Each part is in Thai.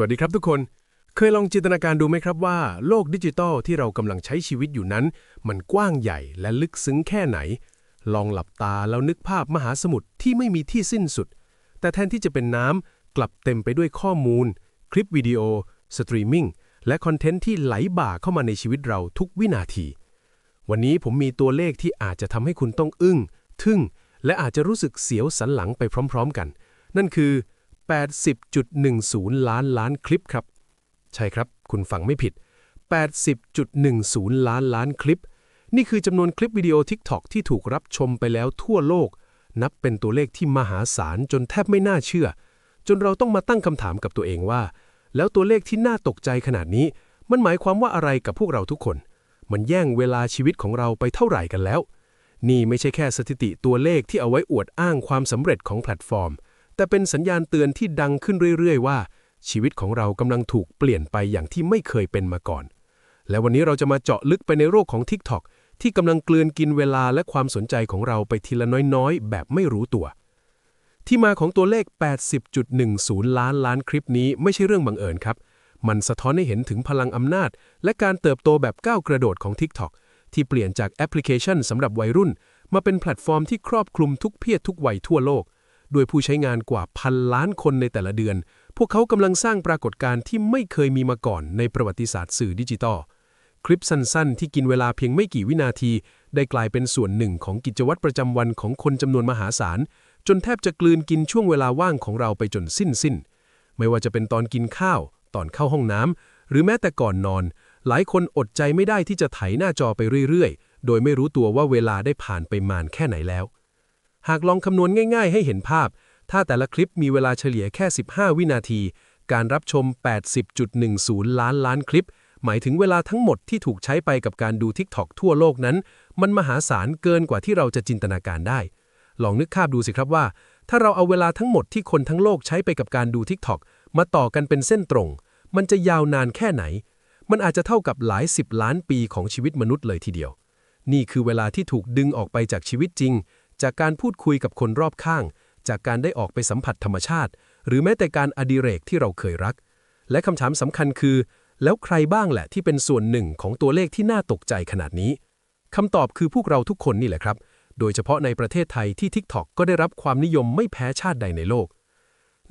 วัสดีครับทุกคน เคยลองจินตนาการดูไหมครับว่า โลกดิจิทัลที่เรากำลังใช้ชีวิตอยู่นั้น มันกว้างใหญ่และลึกซึ้งแค่ไหน ลองหลับตาแล้วนึกภาพมหาสมุทรที่ไม่มีที่สิ้นสุด แต่แทนที่จะเป็นน้ำกลับเต็มไปด้วยข้อมูล คลิปวิดีโอ สตรีมมิ่ง และคอนเทนต์ที่ไหลบ่าเข้ามาในชีวิตเราทุกวินาที วันนี้ผมมีตัวเลขที่อาจจะทำให้คุณต้องอึ้ง ทึ่ง และอาจจะรู้สึกเสียวสันหลังไปพร้อม ๆ กัน นั่นคือ 80.10 ล้านล้านคลิปครับ ใช่ครับ คุณฟังไม่ผิด 80.10 ล้านล้านคลิป นี่คือจำนวนคลิปวิดีโอ TikTok ที่ถูกรับชมไปแล้วทั่วโลก นับเป็นตัวเลขที่มหาศาลจนแทบไม่น่าเชื่อ จนเราต้องมาตั้งคำถามกับตัวเองว่า แล้วตัวเลขที่น่าตกใจขนาดนี้ มันหมายความว่าอะไรกับพวกเราทุกคน มันแย่งเวลาชีวิตของเราไปเท่าไหร่กันแล้ว นี่ไม่ใช่แค่สถิติตัวเลขที่เอาไว้อวดอ้างความสำเร็จของแพลตฟอร์ม แต่เป็นสัญญาณเตือนที่ดังขึ้นเรื่อย ๆ ว่า ชีวิตของเรากำลังถูกเปลี่ยนไปอย่างที่ไม่เคยเป็นมาก่อน และวันนี้เราจะมาเจาะลึกไปในโรคของ TikTok ที่กำลังกลืนกินเวลาและความสนใจของเราไปทีละน้อยๆ แบบไม่รู้ตัว ที่มาของตัวเลข 80.10 ล้านล้านคลิปนี้ไม่ใช่เรื่องบังเอิญครับ มันสะท้อนให้เห็นถึงพลังอำนาจ และการเติบโตแบบก้าวกระโดดของ TikTok ที่เปลี่ยนจากแอปพลิเคชันสำหรับวัยรุ่น มาเป็นแพลตฟอร์มที่ครอบคลุมทุกเพศทุกวัยทั่วโลก ด้วยผู้ใช้งานกว่าพันล้านคนในแต่ละเดือน พวกเขากำลังสร้างปรากฏการณ์ที่ไม่เคยมีมาก่อนในประวัติศาสตร์สื่อดิจิตอล คลิปสั้นๆ ที่กินเวลาเพียงไม่กี่วินาที ได้กลายเป็นส่วนหนึ่งของกิจวัตรประจำวันของคนจำนวนมหาศาล จนแทบจะกลืนกินช่วงเวลาว่างของเราไปจนสิ้นสิ้น ไม่ว่าจะเป็นตอนกินข้าว ตอนเข้าห้องน้ำหรือแม้แต่ก่อนนอน หลายคนอดใจไม่ได้ที่จะไถหน้าจอไปเรื่อยๆ โดยไม่รู้ตัวว่าเวลาได้ผ่านไปมานแค่ไหนแล้ว หากลองคำนวณง่าย ๆ ให้เห็นภาพ ถ้าแต่ละคลิปมีเวลาเฉลี่ยแค่ 15 วินาที การรับชม 80.10 ล้านล้านคลิป หมายถึงเวลาทั้งหมดที่ถูกใช้ไปกับการดู TikTok ทั่วโลกนั้น มันมหาศาลเกินกว่าที่เราจะจินตนาการได้ ลองนึกภาพดูสิครับว่า ถ้าเราเอาเวลาทั้งหมดที่คนทั้งโลกใช้ไปกับการดู TikTok มาต่อกันเป็นเส้นตรง มันจะยาวนานแค่ไหน มันอาจจะเท่ากับหลายสิบล้านปีของชีวิตมนุษย์เลยทีเดียว นี่คือเวลาที่ถูกดึงออกไปจากชีวิตจริง จากการพูดคุยกับคนรอบข้าง จากการได้ออกไปสัมผัสธรรมชาติ หรือแม้แต่การอดิเรกที่เราเคยรัก และคำถามสำคัญคือ แล้วใครบ้างแหละที่เป็นส่วนหนึ่งของตัวเลขที่น่าตกใจขนาดนี้คำตอบคือพวกเราทุกคนนี่แหละครับ โดยเฉพาะในประเทศไทยที่ TikTok ก็ได้รับความนิยมไม่แพ้ชาติใดในโลก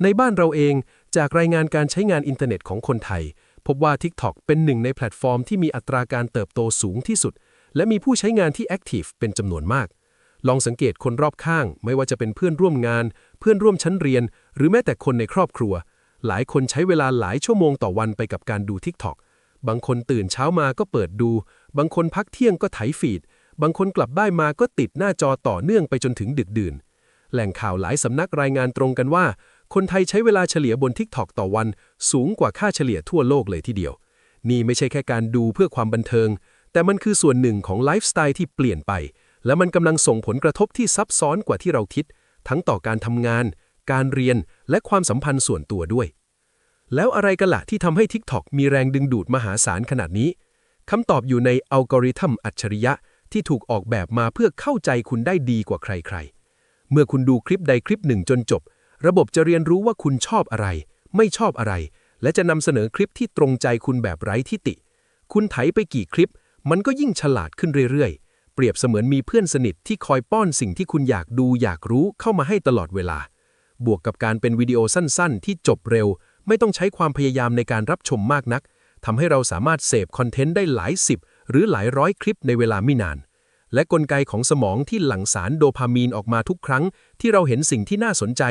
ในบ้านเราเองจากรายงานการใช้งานอินเทอร์เน็ตของคนไทย พบว่า TikTok เป็นหนึ่งในแพลตฟอร์มที่มีอัตราการเติบโตสูงที่สุด และมีผู้ใช้งานที่แอคทีฟเป็นจำนวนมาก ลองสังเกตคนรอบข้าง ไม่ว่าจะเป็นเพื่อนร่วมงาน เพื่อนร่วมชั้นเรียน หรือแม้แต่คนในครอบครัว หลายคนใช้เวลาหลายชั่วโมงต่อวันไปกับการดู TikTok บางคนตื่นเช้ามาก็เปิดดู บางคนพักเที่ยงก็ไถฟีด บางคนกลับบ้านมาก็ติดหน้าจอต่อเนื่องไปจนถึงดึกดื่น แหล่งข่าวหลายสำนักรายงานตรงกันว่า คนไทยใช้เวลาเฉลี่ยบน TikTok ต่อวัน สูงกว่าค่าเฉลี่ยทั่วโลกเลยทีเดียว นี่ไม่ใช่แค่การดูเพื่อความบันเทิง แต่มันคือส่วนหนึ่งของไลฟ์สไตล์ที่เปลี่ยนไป และมันกำลังส่งผลกระทบที่ซับซ้อนกว่าที่เราคิด ทั้งต่อการทำงาน การเรียน และความสัมพันธ์ส่วนตัวด้วย แล้วอะไรกันล่ะที่ทำให้ TikTok มีแรงดึงดูดมหาศาลขนาดนี้คำตอบอยู่ในอัลกอริทึมอัจฉริยะที่ถูกออกแบบมาเพื่อเข้าใจคุณได้ดีกว่าใครๆ เมื่อคุณดูคลิปใดคลิปหนึ่งจนจบ ระบบจะเรียนรู้ว่าคุณชอบอะไร ไม่ชอบอะไร และจะนำเสนอคลิปที่ตรงใจคุณแบบไร้ทิติคุณไถไปกี่คลิป มันก็ยิ่งฉลาดขึ้นเรื่อยๆ ปรียบเสมือนมีเพื่อนสนิทที่คอยป้อนสิ่งที่คุณอยากดูอยากรู้เข้ามาให้ตลอดเวลา บวกกับการเป็นวิดีโอสั้นๆ ที่จบเร็ว ไม่ต้องใช้ความพยายามในการรับชมมากนักทำให้เราสามารถเสพคอนเทนต์ได้หลายสิบหรือหลายร้อยคลิปในเวลาไม่นาน และกลไกของสมองที่หลั่งสารโดพามีนออกมาทุกครั้ง ที่เราเห็นสิ่งที่น่าสนใจ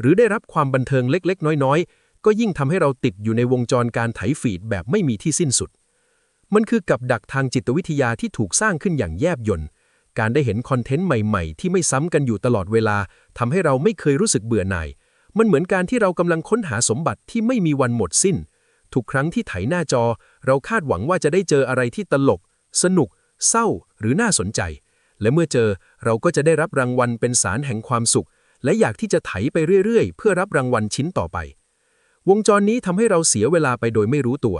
หรือได้รับความบันเทิงเล็กๆ น้อยๆ ก็ยิ่งทำให้เราติดอยู่ในวงจรการไถฟีดแบบไม่มีที่สิ้นสุด มันคือกับดักทางจิตวิทยาที่ถูกสร้างขึ้นอย่างแยบยลการได้เห็นคอนเทนต์ใหม่ๆ ที่ไม่ซ้ำกันอยู่ตลอดเวลาทำให้เราไม่เคยรู้สึกเบื่อหน่าย มันเหมือนการที่เรากำลังค้นหาสมบัติที่ไม่มีวันหมดสิ้น ทุกครั้งที่ไถหน้าจอ เราคาดหวังว่าจะได้เจออะไรที่ตลก สนุก เศร้า หรือน่าสนใจ และเมื่อเจอเราก็จะได้รับรางวัลเป็นสารแห่งความสุข และอยากที่จะไถไปเรื่อยๆ เพื่อรับรางวัลชิ้นต่อไป วงจรนี้ทำให้เราเสียเวลาไปโดยไม่รู้ตัว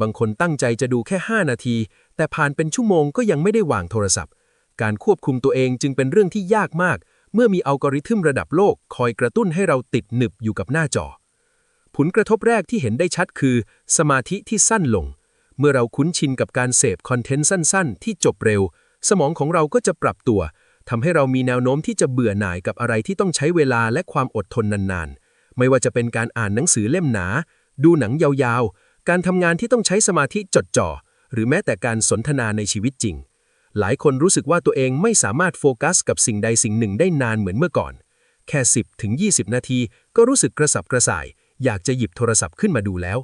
บางคนตั้งใจจะดูแค่ 5 นาที แต่ผ่านเป็นชั่วโมงก็ยังไม่ได้วางโทรศัพท์ การควบคุมตัวเองจึงเป็นเรื่องที่ยากมาก เมื่อมีอัลกอริทึมระดับโลก คอยกระตุ้นให้เราติดหนึบอยู่กับหน้าจอ ผลกระทบแรกที่เห็นได้ชัดคือ สมาธิที่สั้นลง เมื่อเราคุ้นชินกับการเสพคอนเทนต์สั้น ๆ ที่จบเร็ว สมองของเราก็จะปรับตัวทำให้เรามีแนวโน้มที่จะเบื่อหน่ายกับอะไรที่ต้องใช้เวลาและความอดทนนานๆ ไม่ว่าจะเป็นการอ่านหนังสือเล่มหนา ดูหนังยาวๆ การทำงานที่ต้องใช้สมาธิจดจ่อ หรือแม้แต่การสนทนาในชีวิตจริง หลายคนรู้สึกว่าตัวเองไม่สามารถโฟกัสกับสิ่งใดสิ่งหนึ่งได้นานเหมือนเมื่อก่อน แค่ 10ถึง20 นาทีก็รู้สึกกระสับกระส่าย อยากจะหยิบโทรศัพท์ขึ้นมาดูแล้ว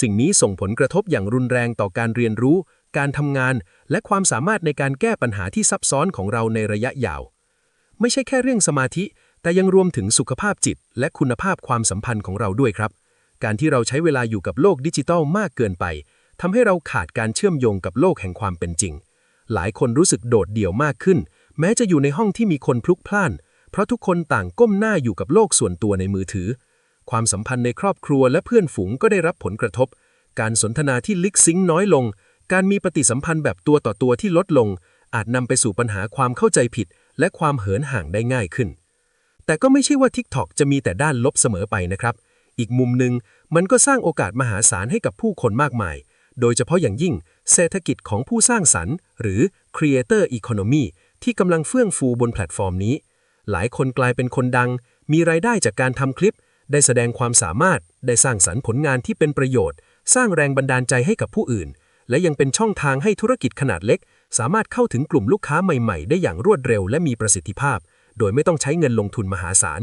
สิ่งนี้ส่งผลกระทบอย่างรุนแรงต่อการเรียนรู้ การทำงาน และความสามารถในการแก้ปัญหาที่ซับซ้อนของเราในระยะยาว ไม่ใช่แค่เรื่องสมาธิ แต่ยังรวมถึงสุขภาพจิต และคุณภาพความสัมพันธ์ของเราด้วยครับ การที่เราใช้เวลาอยู่กับโลกดิจิทัลมากเกินไปทำให้เราขาดการเชื่อมโยงกับโลกแห่งความเป็นจริง หลายคนรู้สึกโดดเดี่ยวมากขึ้น แม้จะอยู่ในห้องที่มีคนพลุกพล่าน เพราะทุกคนต่างก้มหน้าอยู่กับโลกส่วนตัวในมือถือ ความสัมพันธ์ในครอบครัวและเพื่อนฝูงก็ได้รับผลกระทบ การสนทนาที่ลึกซึ้งน้อยลง การมีปฏิสัมพันธ์แบบตัวต่อตัวที่ลดลง อาจนำไปสู่ปัญหาความเข้าใจผิด และความเหินห่างได้ง่ายขึ้น แต่ก็ไม่ใช่ว่า TikTok จะมีแต่ด้านลบเสมอไปนะครับ อีกมุมหนึ่งมันก็สร้างโอกาสมหาศาลให้กับผู้คนมากมาย โดยเฉพาะอย่างยิ่งเศรษฐกิจของผู้สร้างสรรค์ หรือ Creator Economy ที่กำลังเฟื่องฟูบนแพลตฟอร์มนี้ หลายคนกลายเป็นคนดัง มีรายได้จากการทำคลิป ได้แสดงความสามารถ ได้สร้างสรรค์ผลงานที่เป็นประโยชน์ สร้างแรงบันดาลใจให้กับผู้อื่น และยังเป็นช่องทางให้ธุรกิจขนาดเล็ก สามารถเข้าถึงกลุ่มลูกค้าใหม่ ๆ ได้อย่างรวดเร็วและมีประสิทธิภาพ โดยไม่ต้องใช้เงินลงทุนมหาศาล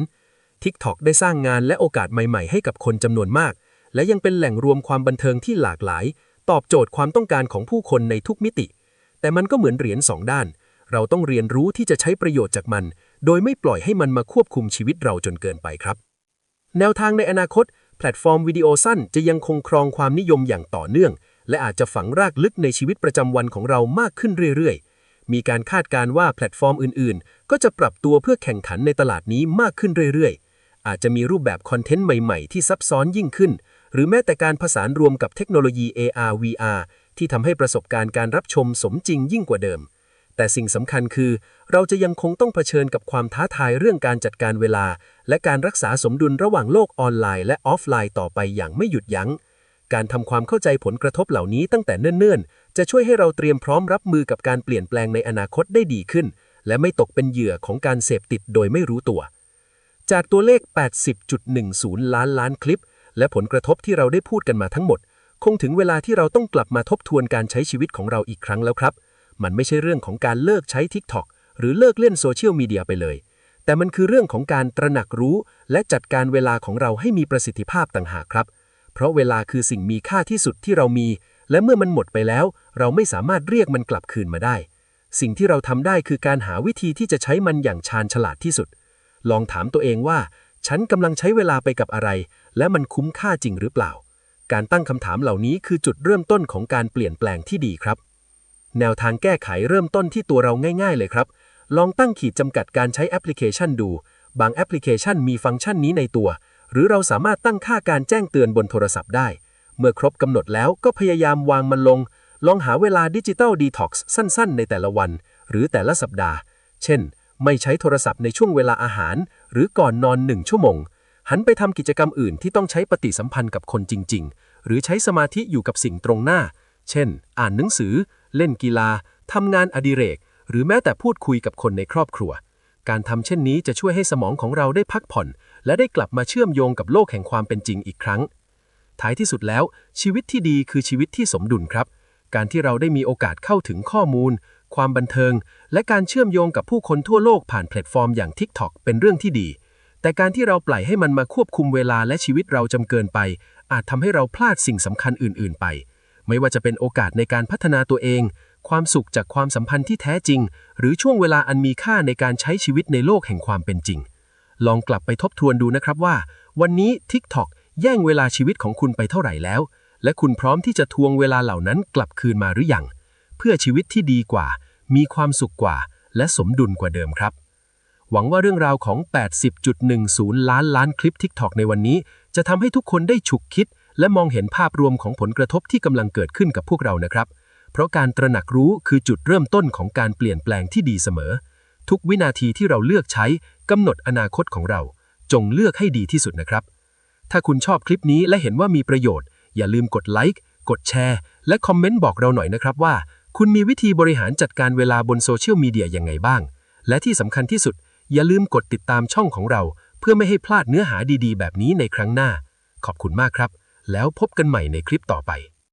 TikTok ได้สร้างงานและโอกาสใหม่ๆ ให้กับคนจำนวนมาก และยังเป็นแหล่งรวมความบันเทิงที่หลากหลาย ตอบโจทย์ความต้องการของผู้คนในทุกมิติ แต่มันก็เหมือนเหรียญสองด้าน เราต้องเรียนรู้ที่จะใช้ประโยชน์จากมัน โดยไม่ปล่อยให้มันมาควบคุมชีวิตเราจนเกินไปครับ แนวทางในอนาคต แพลตฟอร์มวิดีโอสั้นจะยังคงครองความนิยมอย่างต่อเนื่อง และอาจจะฝังรากลึกในชีวิตประจำวันของเรามากขึ้นเรื่อยๆมีการคาดการณ์ว่าแพลตฟอร์มอื่น ๆ ก็จะปรับตัวเพื่อแข่งขันในตลาดนี้มากขึ้นเรื่อย ๆ อาจจะมีรูปแบบคอนเทนต์ใหม่ๆ ที่ซับซ้อนยิ่งขึ้น หรือแม้แต่การผสานรวมกับเทคโนโลยี AR VR ที่ทำให้ประสบการณ์การรับชมสมจริงยิ่งกว่าเดิม แต่สิ่งสำคัญคือ เราจะยังคงต้องเผชิญกับความท้าทายเรื่องการจัดการเวลา และการรักษาสมดุลระหว่างโลกออนไลน์และออฟไลน์ต่อไปอย่างไม่หยุดยัง้ง การทำความเข้าใจผลกระทบเหล่านี้ตั้งแต่เนิ่นๆ จะช่วยให้เราเตรียมพร้อมรับมือกับการเปลี่ยนแปลงในอนาคตได้ดีขึ้น และไม่ตกเป็นเหยื่อของการเสพติดโดยไม่รู้ตัว จากตัวเลข 80.10 ล้านล้านคลิป และผลกระทบที่เราได้พูดกันมาทั้งหมด คงถึงเวลาที่เราต้องกลับมาทบทวนการใช้ชีวิตของเราอีกครั้งแล้วครับ มันไม่ใช่เรื่องของการเลิกใช้ TikTok หรือเลิกเล่นโซเชียลมีเดียไปเลย แต่มันคือเรื่องของการตระหนักรู้ และจัดการเวลาของเราให้มีประสิทธิภาพต่างหากครับ เพราะเวลาคือสิ่งมีค่าที่สุดที่เรามี และเมื่อมันหมดไปแล้ว เราไม่สามารถเรียกมันกลับคืนมาได้ สิ่งที่เราทำได้คือการหาวิธีที่จะใช้มันอย่างชาญฉลาดที่สุด ลองถามตัวเองว่า ฉันกำลังใช้เวลาไปกับอะไร และมันคุ้มค่าจริงหรือเปล่า การตั้งคำถามเหล่านี้คือจุดเริ่มต้นของการเปลี่ยนแปลงที่ดีครับ แนวทางแก้ไขเริ่มต้นที่ตัวเราง่าย ๆ เลยครับ ลองตั้งขีดจำกัดการใช้แอปพลิเคชันดู บางแอปพลิเคชันมีฟังก์ชันนี้ในตัว หรือเราสามารถตั้งค่าการแจ้งเตือนบนโทรศัพท์ได้ เมื่อครบกำหนดแล้วก็พยายามวางมันลง ลองหาเวลาดิจิตอลดีท็อกซ์สั้น ๆ ในแต่ละวัน หรือแต่ละสัปดาห์ เช่น ไม่ใช้โทรศัพท์ในช่วงเวลาอาหาร หรือก่อนนอนหนึ่งชั่วโมง หันไปทำกิจกรรมอื่นที่ต้องใช้ปฏิสัมพันธ์กับคนจริง ๆ หรือใช้สมาธิอยู่กับสิ่งตรงหน้า เช่น อ่านหนังสือ เล่นกีฬาทำงานอดิเรก หรือแม้แต่พูดคุยกับคนในครอบครัว การทำเช่นนี้จะช่วยให้สมองของเราได้พักผ่อน และได้กลับมาเชื่อมโยงกับโลกแห่งความเป็นจริงอีกครั้ง ท้ายที่สุดแล้ว ชีวิตที่ดีคือชีวิตที่สมดุลครับ การที่เราได้มีโอกาสเข้าถึงข้อมูล ความบันเทิง และการเชื่อมโยงกับผู้คนทั่วโลกผ่านแพลตฟอร์มอย่าง TikTok เป็นเรื่องที่ดี แต่การที่เราปล่อยให้มันมาควบคุมเวลาและชีวิตเราจำเกินไป อาจทำให้เราพลาดสิ่งสำคัญอื่น ๆ ไป ไม่ว่าจะเป็นโอกาสในการพัฒนาตัวเอง ความสุขจากความสัมพันธ์ที่แท้จริง หรือช่วงเวลาอันมีค่าในการใช้ชีวิตในโลกแห่งความเป็นจริง ลองกลับไปทบทวนดูนะครับว่า วันนี้ TikTok แย่งเวลาชีวิตของคุณไปเท่าไหร่แล้ว และคุณพร้อมที่จะทวงเวลาเหล่านั้นกลับคืนมาหรือยัง เพื่อชีวิตที่ดีกว่า มีความสุขกว่า และสมดุลกว่าเดิมครับ หวังว่าเรื่องราวของ 80.10 ล้านล้านคลิป TikTok ในวันนี้ จะทำให้ทุกคนได้ฉุกคิด และมองเห็นภาพรวมของผลกระทบที่กำลังเกิดขึ้นกับพวกเรานะครับ เพราะการตระหนักรู้คือจุดเริ่มต้นของการเปลี่ยนแปลงที่ดีเสมอ ทุกวินาทีที่เราเลือกใช้กำหนดอนาคตของเรา จงเลือกให้ดีที่สุดนะครับ ถ้าคุณชอบคลิปนี้และเห็นว่ามีประโยชน์ อย่าลืมกดไลค์กดแชร์ และคอมเมนต์บอกเราหน่อยนะครับว่า คุณมีวิธีบริหารจัดการเวลาบนโซเชียลมีเดียยังไงบ้าง และที่สำคัญที่สุด อย่าลืมกดติดตามช่องของเรา เพื่อไม่ให้พลาดเนื้อหาดีๆ แบบนี้ในครั้งหน้า ขอบคุณมากครับ แล้วพบกันใหม่ในคลิปต่อไป